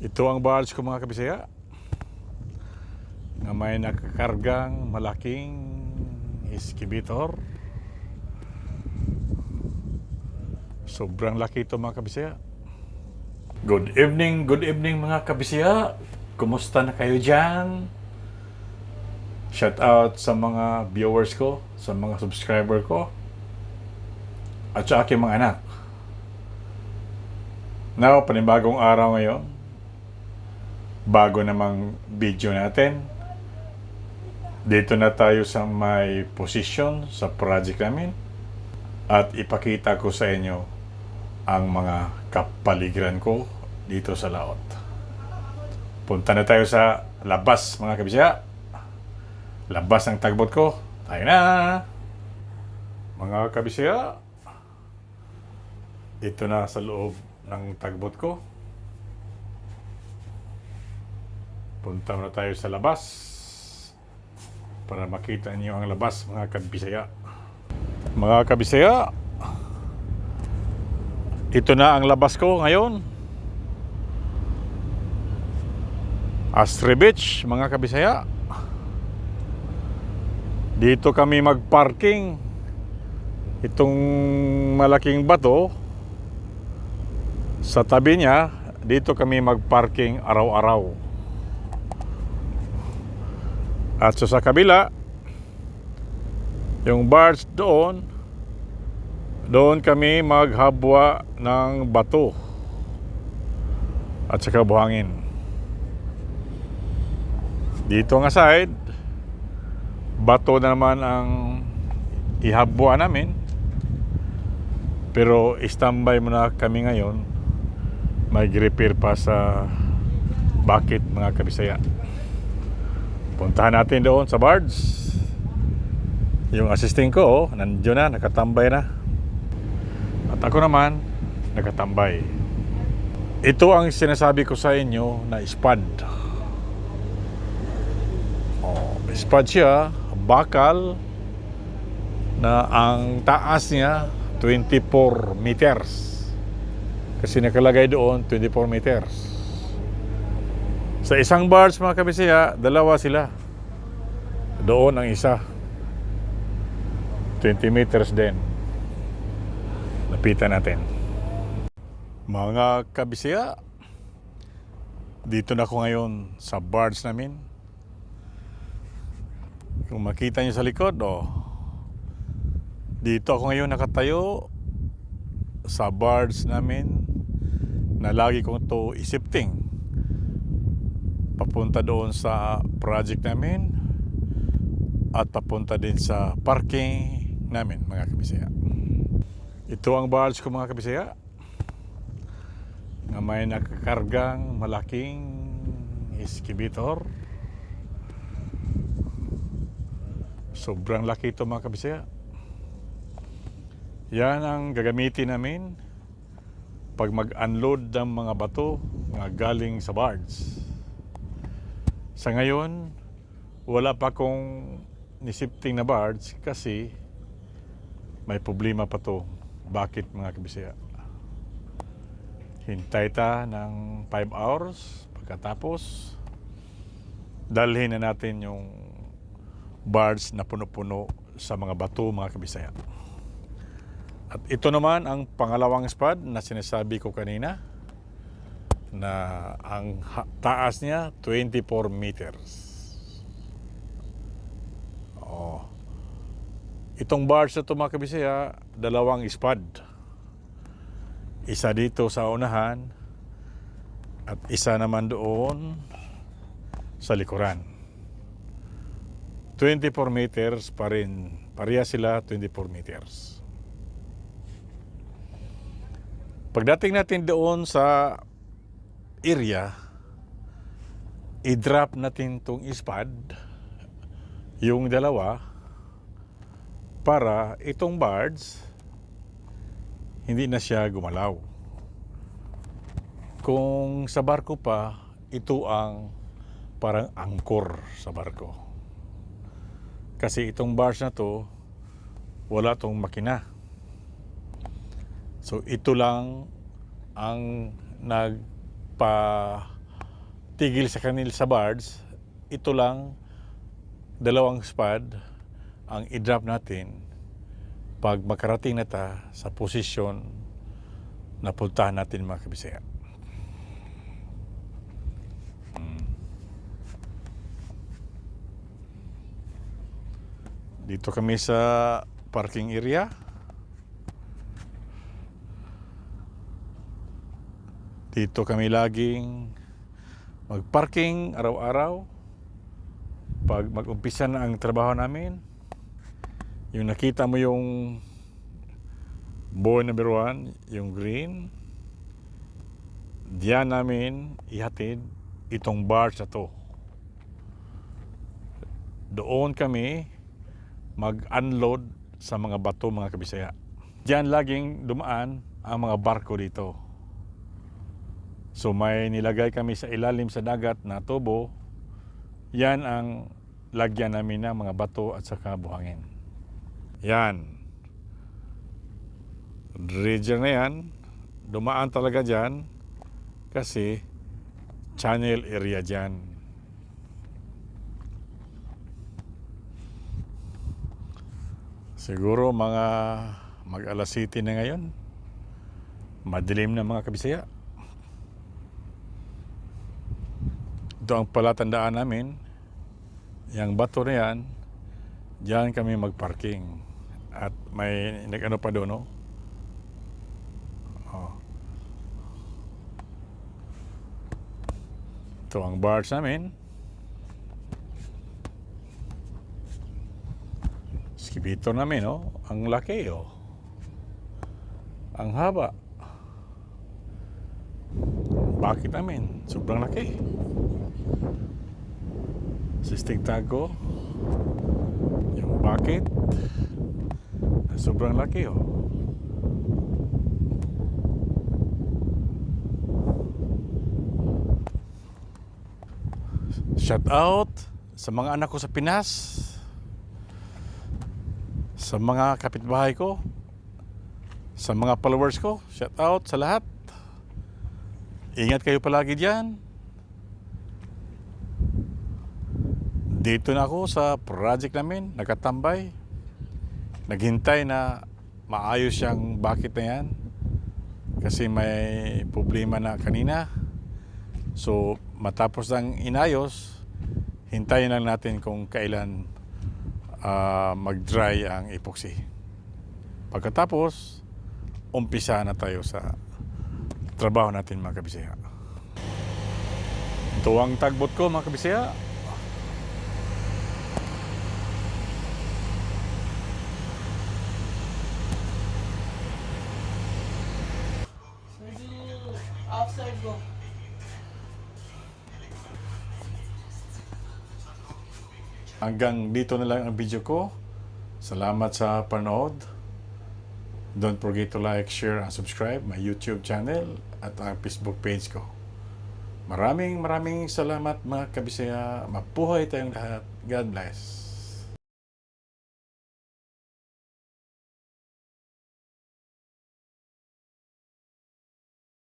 Ito ang barge ko mga kabisaya. Na may nakakargang malaking excavator. Sobrang laki ito mga kabisaya. Good evening, good evening mga kabisaya. Kumusta na kayo dyan? Shout out sa mga viewers ko, sa mga subscriber ko, at sa aking mga anak. Now, panibagong araw ngayon. Bago namang video natin. Dito na tayo sa may position sa project namin. At ipakita ko sa inyo ang mga kapaligiran ko dito sa laot. Punta na tayo sa labas mga kabisya. Labas ang tagbot ko. Tayo na! Mga kabisya, dito na sa loob ng tagbot ko. Punta na tayo sa labas para makita niyo ang labas mga kabisaya. Mga kabisaya, ito na ang labas ko ngayon. Astre Beach, mga kabisaya. Dito kami magparking. Itong malaking bato, sa tabi niya, dito kami magparking araw-araw. At so sa kabila, yung barge doon, doon kami maghabwa ng bato at saka buhangin. Dito nga side, bato na naman ang ihabwa namin. Pero standby muna kami ngayon. Mag-repair pa sa bakit mga kabisaya. Puntahan natin doon sa barge. Yung assisting ko, oh, nandiyo na, nakatambay na. At ako naman, nakatambay. Ito ang sinasabi ko sa inyo na spad. Oh, spad siya, bakal, na ang taas niya 24 meters. Kasi nakalagay doon 24 meters. Sa isang barge mga kabisaya, dalawa sila. Doon ang isa. 20 meters din. Lapitan natin. Mga kabisaya, dito na ako ngayon sa barge namin. Kung makita niyo sa likod, oh, dito ako ngayon nakatayo sa barge namin na lagi kong to isipting papunta doon sa project namin at papunta din sa parking namin mga kabisaya. Ito ang barge ko mga kabisaya na may nakakargang malaking excavator. Sobrang laki ito mga kabisaya. Yan ang gagamitin namin pag mag-unload ng mga bato na galing sa barge. Sa ngayon, wala pa kong nisipting na barge kasi may problema pa to. Bakit mga kabisaya? Hintay ta ng 5 hours pagkatapos dalhin na natin yung barge na puno-puno sa mga bato mga kabisaya. At ito naman ang pangalawang spad na sinasabi ko kanina na ang ha- taas niya 24 meters. Oh. Itong barge na ito mga kabisaya, dalawang spad. Isa dito sa unahan at isa naman doon sa likuran. 24 meters pa rin. Pareha sila 24 meters. Pagdating natin doon sa area, i-drop natin tong ispad, yung dalawa, para itong barge, hindi na siya gumalaw. Kung sa barko pa, ito ang parang angkor sa barko. Kasi itong barge na to, wala tong makina. So ito lang ang nagpa tigil sa kanil sa barge, ito lang dalawang spad ang i-drop natin pag makarating na ta sa posisyon na puntahan natin mga kabisaya. Dito kami sa parking area. Dito kami laging magparking araw-araw. Pag mag-umpisa na ang trabaho namin, yung nakita mo yung boy number one, yung green, diyan namin ihatid itong barge na to. Doon kami mag-unload sa mga bato mga kabisaya. Diyan laging dumaan ang mga barko dito. So may nilagay kami sa ilalim sa dagat na tubo. Yan ang lagyan namin ng mga bato at saka buhangin. Yan. Region na yan. Dumaan talaga dyan kasi channel area dyan. Siguro mga mag alas city na ngayon. Madilim na mga kabisaya. Ito ang palatandaan namin. Yang bato na yan, diyan kami magparking. At may nag-ano pa doon, no? Oh. Ito ang barge namin. Skibito namin, no? Ang laki, oh. Ang haba. Bakit namin? Sobrang laki. Sisting tago. Yung bakit. Sobrang laki, oh. Shout out sa mga anak ko sa Pinas. Sa mga kapitbahay ko. Sa mga followers ko. Shout out sa lahat. Ingat kayo palagi diyan. Dito na ako sa project namin, nakatambay. Naghintay na maayos yung bakit na yan. Kasi may problema na kanina. So, matapos ng inayos, hintayin lang natin kung kailan ah, mag-dry ang epoxy. Pagkatapos, umpisa na tayo sa trabaho natin mga kabisaya. Ito ang tagbot ko mga kabisaya. Outside go. Hanggang dito na lang ang video ko. Salamat sa panood. Don't forget to like, share, and subscribe my YouTube channel at ang Facebook page ko. Maraming maraming salamat mga kabisaya. Mapuhay tayong lahat. God bless.